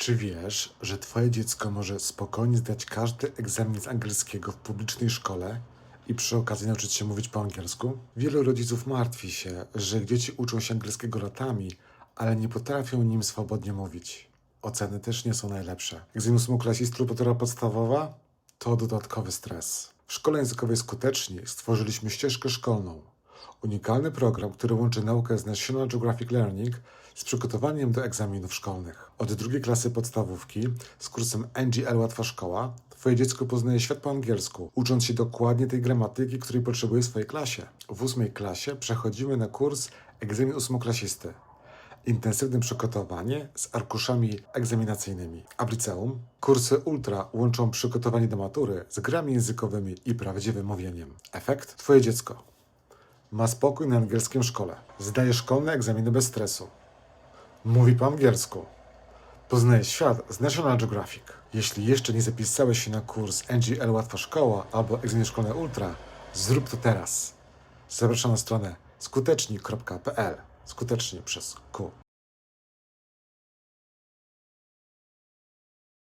Czy wiesz, że twoje dziecko może spokojnie zdać każdy egzamin z angielskiego w publicznej szkole i przy okazji nauczyć się mówić po angielsku? Wielu rodziców martwi się, że dzieci uczą się angielskiego latami, ale nie potrafią nim swobodnie mówić. Oceny też nie są najlepsze. Egzamin ósmoklasisty lub podstawowa to dodatkowy stres. W szkole językowej skuteczni stworzyliśmy ścieżkę szkolną. Unikalny program, który łączy naukę z National Geographic Learning z przygotowaniem do egzaminów szkolnych. Od drugiej klasy podstawówki z kursem NGL Łatwa Szkoła Twoje dziecko poznaje świat po angielsku, ucząc się dokładnie tej gramatyki, której potrzebuje w swojej klasie. W ósmej klasie przechodzimy na kurs egzamin ósmoklasisty. Intensywne przygotowanie z arkuszami egzaminacyjnymi. A w liceum kursy ultra łączą przygotowanie do matury z grami językowymi i prawdziwym mówieniem. Efekt? Twoje dziecko ma spokój na angielskim szkole. Zdaje szkolne egzaminy bez stresu. Mówi po angielsku. Poznaje świat z National Geographic. Jeśli jeszcze nie zapisałeś się na kurs NGL Łatwa Szkoła albo egzamin szkolny Ultra, zrób to teraz. Zapraszam na stronę skuteczni.pl. Skutecznie przez Q.